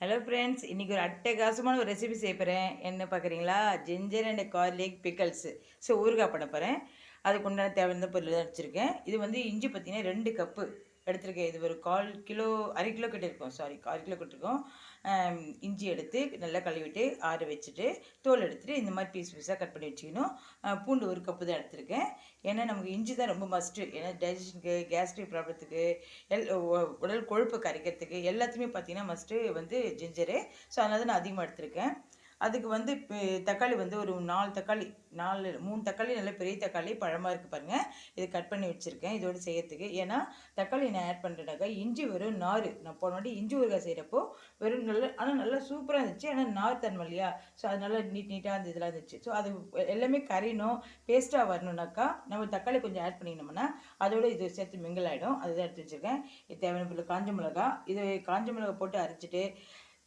Hello friends இன்றைக்கி ஒரு அட்டகாசமான ஒரு ரெசிபி செய்ய போகிறேன் என்ன பார்க்குறீங்களா? Ginger and garlic pickles so ஊறுகாய் பண்ண போகிறேன் அதுக்கு உண்டான தேவையான பொருள் தான் வச்சுருக்கேன். இது வந்து இஞ்சி பார்த்தீங்கன்னா ரெண்டு கப்பு எடுத்திருக்கேன் இது ஒரு கால் கிலோ அரை கிலோ கிட்ட இருக்கும் சாரி அரை கிலோ கிட்ட இருக்கும் இஞ்சி எடுத்து நல்லா கழுவிட்டு ஆற வச்சுட்டு தோல் எடுத்துகிட்டு இந்த மாதிரி பீஸ் பீஸாக கட் பண்ணி வச்சுக்கணும். பூண்டு ஒரு கப்பு தான் எடுத்திருக்கேன். ஏன்னா நமக்கு இஞ்சி தான் ரொம்ப மஸ்ட்டு ஏன்னா டைஜஷனுக்கு கேஸ்ட்ரிக் ப்ராப்ளத்துக்கு எல் உடல் கொழுப்பு கரைக்கிறதுக்கு எல்லாத்துக்குமே பார்த்தீங்கன்னா மஸ்ட்டு வந்து ஜிஞ்சரு ஸோ அதனால தான் நான் அதிகமாக எடுத்திருக்கேன். அதுக்கு வந்து இப்போ தக்காளி வந்து ஒரு நாலு தக்காளி நாலு மூணு தக்காளி நல்ல பெரிய தக்காளி பழமாக இருக்குது பாருங்கள் இது கட் பண்ணி வச்சுருக்கேன். இதோடு செய்யறதுக்கு. ஏன்னா தக்காளி நான் ஆட் பண்ணுறேனாக்கா இஞ்சி வெறும் நார். நான் போன வாட்டி இஞ்சி ஊறுகாய் செய்கிறப்போ வெறும் நல்ல ஆனால் நல்லா சூப்பராக இருந்துச்சு. ஆனால் நார் தன்மை இல்லையா? ஸோ அது நல்லா நீட் நீட்டாக அந்த இதெல்லாம் இருந்துச்சு. ஸோ அது எல்லாமே கரையணும் பேஸ்ட்டாக வரணுன்னாக்கா நம்ம தக்காளி கொஞ்சம் ஆட் பண்ணிக்கணும்னா அதோட இது சேர்த்து மிங்கிள் ஆகிடும் அதுதான் எடுத்து வச்சுருக்கேன். இது தேவையான பொருள் காஞ்ச மிளகா. இது காஞ்ச மிளகா போட்டு அரைச்சிட்டு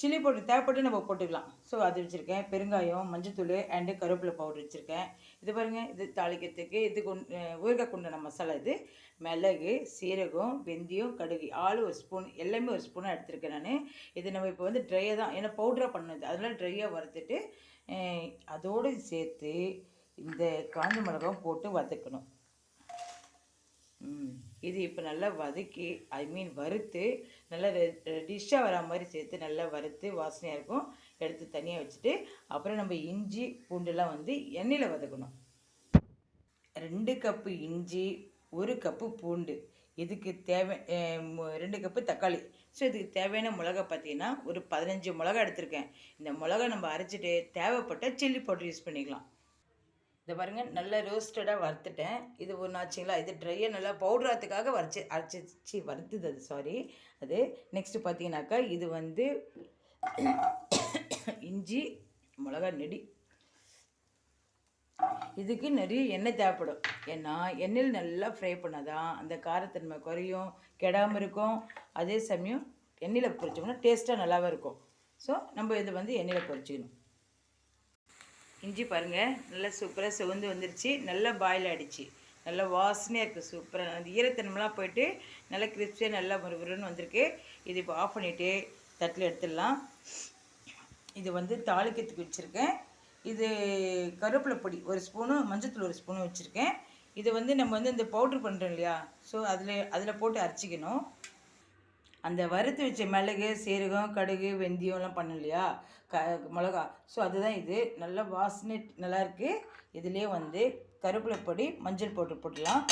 சில்லி பவுடர் தேவைப்பட்டு நம்ம போட்டுக்கலாம். ஸோ அது வச்சுருக்கேன். பெருங்காயம் மஞ்சத்தூள் அண்டு கருவேப்பிலை பவுடர் வச்சுருக்கேன். இது பாருங்கள் இது தாளிக்கிறதுக்கு இது கொண்டு ஊறுகாய் குண்டான மசாலா இது. மிளகு சீரகம் வெந்தயம் கடுகு ஆளு ஒரு ஸ்பூன் எல்லாமே ஒரு ஸ்பூனாக எடுத்திருக்கேன் நான். இது நம்ம இப்போ வந்து ட்ரையாக தான் ஏன்னா பவுடராக பண்ணது. அதனால் ட்ரையாக வறுத்துட்டு அதோடு சேர்த்து இந்த காஞ்ச மிளகாவும் போட்டு வதக்கணும். இது இப்போ நல்லா வதக்கி ஐ மீன் வறுத்து நல்லா டிஷ்ஷாக வரா மாதிரி சேர்த்து நல்லா வறுத்து வாசனையாக இருக்கும். எடுத்து தனியாக வச்சுட்டு அப்புறம் நம்ம இஞ்சி பூண்டுலாம் வந்து எண்ணெயில் வதக்கணும். ரெண்டு கப்பு இஞ்சி ஒரு கப்பு பூண்டு. இதுக்கு தேவை ரெண்டு கப்பு தக்காளி. ஸோ இதுக்கு தேவையான மிளகா பார்த்தீங்கன்னா ஒரு பதினஞ்சு மிளகா எடுத்திருக்கேன். இந்த மிளகா நம்ம அரைச்சிட்டு தேவைப்பட்ட சில்லி பவுடர் யூஸ் பண்ணிக்கலாம். இதை பாருங்கள் நல்லா ரோஸ்டடாக வறுத்துட்டேன். இது ஒன்று ஆச்சுங்களா? இது ட்ரையாக நல்லா பவுடரத்துக்காக வரைச்சி அரைச்சி வறுத்துது அது சாரி அது நெக்ஸ்ட்டு பார்த்தீங்கன்னாக்கா இது வந்து இஞ்சி மிளகா நெடி. இதுக்கு நிறைய எண்ணெய் தேவைப்படும். ஏன்னா எண்ணெயில் நல்லா ஃப்ரை பண்ணாதான் அந்த காரத்தன்மை குறையும் கெடாமல் இருக்கும். அதே சமயம் எண்ணெயில் பொரிச்சோம்னா டேஸ்ட்டாக நல்லாவே இருக்கும். ஸோ நம்ம இதை வந்து எண்ணெயில் பொரிச்சிக்கணும். இஞ்சி பாருங்கள் நல்லா சூப்பராக சிவந்து வந்துருச்சு. நல்லா பாயில் ஆகிடுச்சு நல்லா வாசனையாக இருக்குது சூப்பராக அந்த ஈரத்தன்மைலாம் போயிட்டு நல்லா கிறிஸ்பியாக நல்லா முருன்னு வந்திருக்கு. இது இப்போ ஆஃப் பண்ணிவிட்டு தட்டில் எடுத்துடலாம். இது வந்து தாளிக்கிறதுக்கு வச்சுருக்கேன். இது கருவேப்பிலை பொடி ஒரு ஸ்பூனு மஞ்சத்தூள் ஒரு ஸ்பூனு வச்சுருக்கேன். இது வந்து நம்ம வந்து இந்த பவுட்ரு பண்ணுறோம் இல்லையா? ஸோ அதில் அதில் போட்டு அரைச்சிக்கணும். அந்த வறுத்து வச்ச மிளகு சீரகம் கடுகு வெந்தயம்லாம் பண்ணோம் இல்லையா? க மிளகா. ஸோ அதுதான் இது. நல்லா வாசனை நல்லாயிருக்கு இதுலேயே வந்து கருவேப்பிலை பொடி மஞ்சள் போட்டு போட்டுடலாம்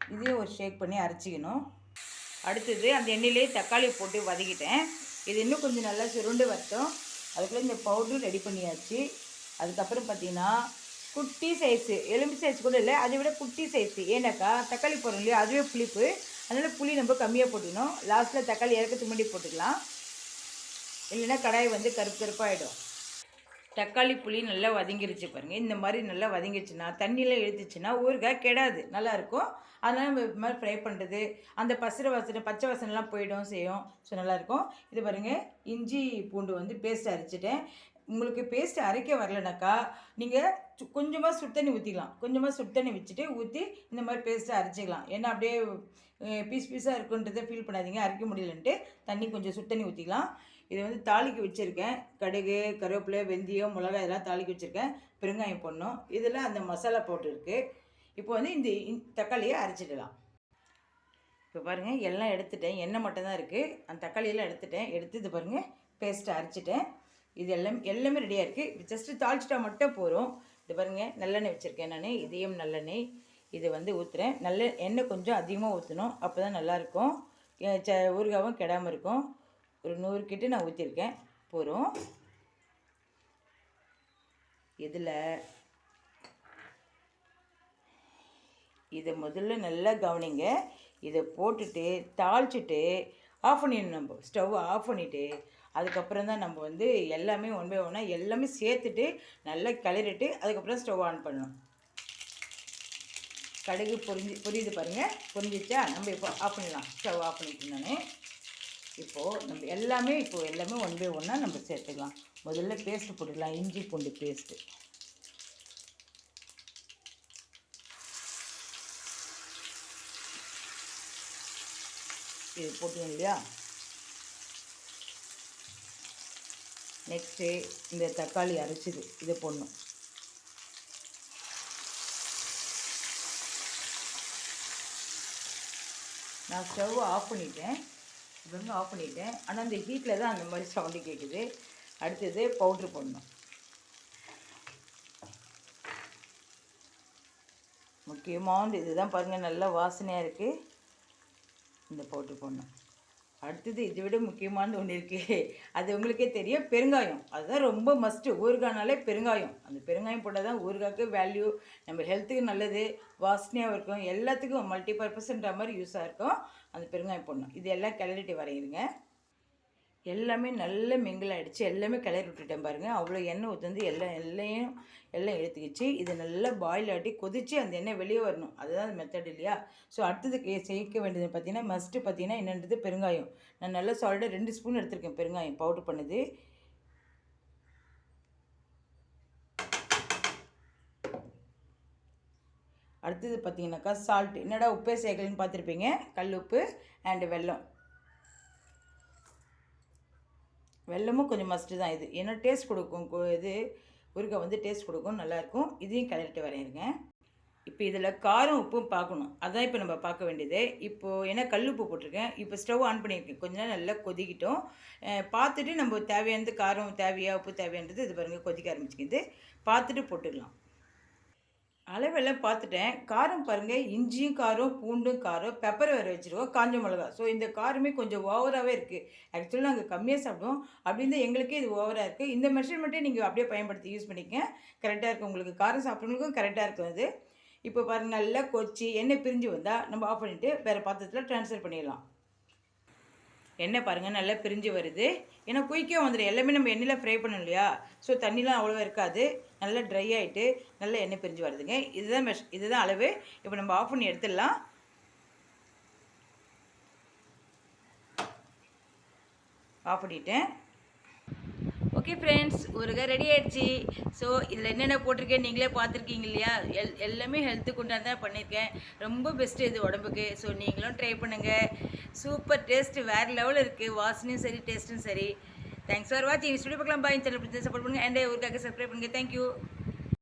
இதையும் ஒரு ஷேக் பண்ணி அரைச்சிக்கணும். அடுத்தது அந்த எண்ணெயிலே தக்காளி போட்டு வதக்கிட்டேன். இது இன்னும் கொஞ்சம் நல்லா சுருண்டு வரட்டும். அதுக்குள்ளே இந்த பவுடரும் ரெடி பண்ணியாச்சு. அதுக்கப்புறம் பார்த்தீங்கன்னா குட்டி சைஸு எலும்பு சைஸ் கூட இல்லை அதை விட குட்டி சைஸு ஏன்னாக்கா தக்காளி போடுறோம் இல்லையா? அதுவே புளிப்பு. அதனால் புளி நம்ம கம்மியாக போட்டுக்கணும். லாஸ்ட்டில் தக்காளி இறக்கத்துக்கு முன்னாடி போட்டுக்கலாம். இல்லைன்னா கடாய் வந்து கருப்பு கருப்பாகிடும் தக்காளி புளி நல்லா வதங்கிருச்சு பாருங்கள் இந்த மாதிரி நல்லா வதங்கிருச்சுன்னா தண்ணியில் எடுத்துச்சுன்னா ஊறுகாய் கெடாது. நல்லாயிருக்கும். அதனால் நம்ம இது மாதிரி ஃப்ரை பண்ணுறது அந்த பசுரை வாசனை பச்சை வாசனைலாம் போயிடும் செய்யும். ஸோ நல்லாயிருக்கும். இது பாருங்கள் இஞ்சி பூண்டு வந்து பேஸ்ட் அரைச்சிட்டேன். உங்களுக்கு பேஸ்ட் அரைக்க வரலனாக்கா நீங்கள் கொஞ்சமாக சுடு தண்ணி ஊற்றிக்கலாம் கொஞ்சமாக சுடு தண்ணி வச்சுட்டு ஊற்றி இந்த மாதிரி பேஸ்ட்டை அரைச்சிக்கலாம். ஏன்னா அப்படியே பீஸ் பீஸாக இருக்குன்றதை ஃபீல் பண்ணாதீங்க. அரைக்க முடியலன்ட்டு தண்ணி கொஞ்சம் சுடு தண்ணி ஊற்றிக்கலாம் இதை வந்து தாளிக்க வச்சுருக்கேன். கடுகு கருவேப்பிலை வெந்தயம் மிளகாய் இதெல்லாம் தாளிக்க வச்சுருக்கேன். பெருங்காயம் போடணும். இதில் அந்த மசாலா போட்டுருக்கு இப்போ வந்து இந்த தக்காளியை அரைச்சிடலாம். இப்போ பாருங்கள் எல்லாம் எடுத்துட்டேன். எண்ணெய் மட்டும்தான் இருக்குது அந்த தக்காளியெல்லாம் எடுத்துட்டேன். எடுத்து இது பாருங்கள் பேஸ்ட்டை அரைச்சிட்டேன். இது எல்லாம் எல்லாமே ரெடியாக இருக்குது ஜஸ்ட்டு தாளிச்சிட்டா மட்டும் போதும். இது பாருங்கள் நல்லெண்ணெய் வச்சுருக்கேன் நான். இதயம் நல்லெண்ணெய். இது வந்து ஊற்றுறேன் நல்ல எண்ணெய் கொஞ்சம் அதிகமாக ஊற்றணும் அப்போ தான் நல்லாயிருக்கும் ச ஊறுகாவும் கெடாமல் இருக்கும். ஒரு நூறு கிட்ட நான் ஊற்றிருக்கேன் போதும். இதில் இதை முதல்ல நல்லா கவனிங்க. இதை போட்டுட்டு தாளிச்சிட்டு ஆஃப் பண்ணிடணும் நம்ம. ஸ்டவ் ஆஃப் பண்ணிவிட்டு அதுக்கப்புறம் தான் நம்ம வந்து எல்லாமே ஒன் பை ஒன்னாக எல்லாமே சேர்த்துட்டு நல்லா கிளறிட்டு அதுக்கப்புறம் ஸ்டவ் ஆன் பண்ணணும். கடுகு பொரிஞ்சு புரியுது பாருங்கள் புரிஞ்சிச்சா நம்ம இப்போ ஆஃப் பண்ணிடலாம் ஸ்டவ் ஆஃப் பண்ணிட்டு நான் இப்போது நம்ம எல்லாமே இப்போது எல்லாமே ஒன் பை ஒன்னாக நம்ம சேர்த்துக்கலாம். முதல்ல பேஸ்ட்டு போட்டுக்கலாம். இஞ்சி பூண்டு பேஸ்ட்டு இது போட்டோம் இல்லையா? நெக்ஸ்ட்டு இந்த தக்காளி அரைச்சிது. இதை போடணும். நான் ஸ்டவ் ஆஃப் பண்ணிட்டேன். இது வந்து ஆஃப் பண்ணிட்டேன் ஆனால் அந்த ஹீட்டில் தான் அந்த மாதிரி சவுண்டு கேட்குது அடுத்தது பவுட்ரு போடணும். முக்கியமான இதுதான் பாருங்கள் நல்லா வாசனையாக இருக்குது இந்த பவுட்ரு போடணும். அடுத்தது இதை விட முக்கியமானது ஒன்று இருக்குது அது உங்களுக்கே தெரியும் பெருங்காயம். அதுதான் ரொம்ப மஸ்ட்டு ஊறுகாய்னாலே பெருங்காயம். அந்த பெருங்காயம் போட்டால் தான் ஊறுகாய்க்கு வேல்யூ நம்ம ஹெல்த்துக்கு நல்லது வாசனையாகவும் இருக்கும். எல்லாத்துக்கும் மல்டி பர்பஸ்ன்ற மாதிரி யூஸாக இருக்கும். அந்த பெருங்காயம் போடணும். இது எல்லாம் கிளறிட்டு வரையிருங்க எல்லாமே நல்லா மிங்கிள் ஆகிடுச்சு எல்லாமே கிளறி விட்டுட்டேன் பாருங்கள் அவ்வளோ எண்ணெய் ஊற்றி எல்லாம் எல்லையும் எல்லாம் எடுத்துக்கிச்சு. இது நல்லா பாயில் ஆட்டி கொதித்து அந்த எண்ணெய் வெளியே வரணும். அதுதான் மெத்தட் இல்லையா? ஸோ அடுத்தது கே- சேர்க்க வேண்டியது பார்த்தீங்கன்னா மஸ்ட்டு பார்த்தீங்கன்னா என்னன்றது பெருங்காயம். நான் நல்லா சால்ட்டாக ரெண்டு ஸ்பூன் எடுத்திருக்கேன் பெருங்காயம் பவுடர் பண்ணுது. அடுத்தது பார்த்தீங்கன்னாக்கா சால்ட் என்னடா உப்பே சேர்க்கலன்னு பார்த்துருப்பீங்க? கல் உப்பு அண்டு வெல்லம். வெல்லமும் கொஞ்சம் மஸ்ட்டு தான் இது. ஏன்னா டேஸ்ட் கொடுக்கும் இது ஊறுகாய் வந்து டேஸ்ட் கொடுக்கும் நல்லாயிருக்கும். இதையும் கிளறிட்டு வரையிருங்க இப்போ இதில் காரம் உப்பும் பார்க்கணும். அதான் இப்போ நம்ம பார்க்க வேண்டியது. இப்போது ஏன்னா கல் உப்பு போட்டிருக்கேன். இப்போ ஸ்டவ் ஆன் பண்ணியிருக்கேன். கொஞ்ச நேரம் நல்லா கொதிக்கிட்டோம். பார்த்துட்டு நம்ம தேவையானது காரம் தேவையா உப்பு தேவையானது இது பாருங்கள் கொதிக்க ஆரம்பிச்சுக்கிது. பார்த்துட்டு போட்டுக்கலாம். அளவெல்லாம் பார்த்துட்டேன். காரம் பாருங்கள் இஞ்சியும் காரம் பூண்டும் காரம் பெப்பர் வேறு வச்சுருக்கோம் காஞ்ச மிளகா. ஸோ இந்த காரமே கொஞ்சம் ஓவராகவே இருக்குது ஆக்சுவலாக நாங்கள் கம்மியாக சாப்பிடுவோம். அப்படின்னு எங்களுக்கே இது ஓவராக இருக்குது இந்த மெஷர்மெண்ட்டே நீங்கள் அப்படியே பயன்படுத்தி யூஸ் பண்ணிக்கங்க. கரெக்டாக இருக்கும் உங்களுக்கு காரம் சாப்பிட்றவங்களுக்கும் கரெக்டாக இருக்கும் அது. இப்போ பாருங்கள் நல்லா கொச்சி எண்ணெய் பிரிஞ்சு வந்தால் நம்ம ஆஃப் பண்ணிவிட்டு வேறு பாத்திரத்தில் ட்ரான்ஸ்ஃபர் பண்ணிடலாம். எண்ணெய் பாருங்கள் நல்லா பிரிஞ்சு வருது. ஏன்னா குயிக்காக வந்துடும் எல்லாமே நம்ம எண்ணெயில் ஃப்ரை பண்ணணும் இல்லையா? ஸோ தண்ணிலாம் அவ்வளோவா இருக்காது. நல்லா ட்ரை ஆகிட்டு நல்லா எண்ணெய் பிரிஞ்சு வருதுங்க. இதுதான் மெஷ் இதுதான் அளவு. இப்போ நம்ம ஆஃப் பண்ணி எடுத்துடலாம். ஆஃப் பண்ணிட்டேன். ஓகே ஃப்ரெண்ட்ஸ் ஊறுகாய் ரெடி ஆயிடுச்சு. ஸோ இதில் என்னென்ன போட்டிருக்கேன் நீங்களே பார்த்துருக்கீங்க இல்லையா? எல் எல்லாமே ஹெல்த்துக்கு உண்டான தான் பண்ணியிருக்கேன். ரொம்ப பெஸ்ட்டு இது உடம்புக்கு. ஸோ நீங்களும் ட்ரை பண்ணுங்கள் சூப்பர் டேஸ்ட்டு வேறு லெவலில் இருக்குது வாசனையும் சரி டேஸ்ட்டும் சரி. தேங்க்ஸ் ஃபார் வாட்சிங் ஸ்டுடியோ பார்க்கலாம். பாய் சேனல் சப்போர்ட் பண்ணுங்கள் அண்ட் ஊருக்காக சப்ஸ்கிரைப் பண்ணுங்கள் தேங்க்யூ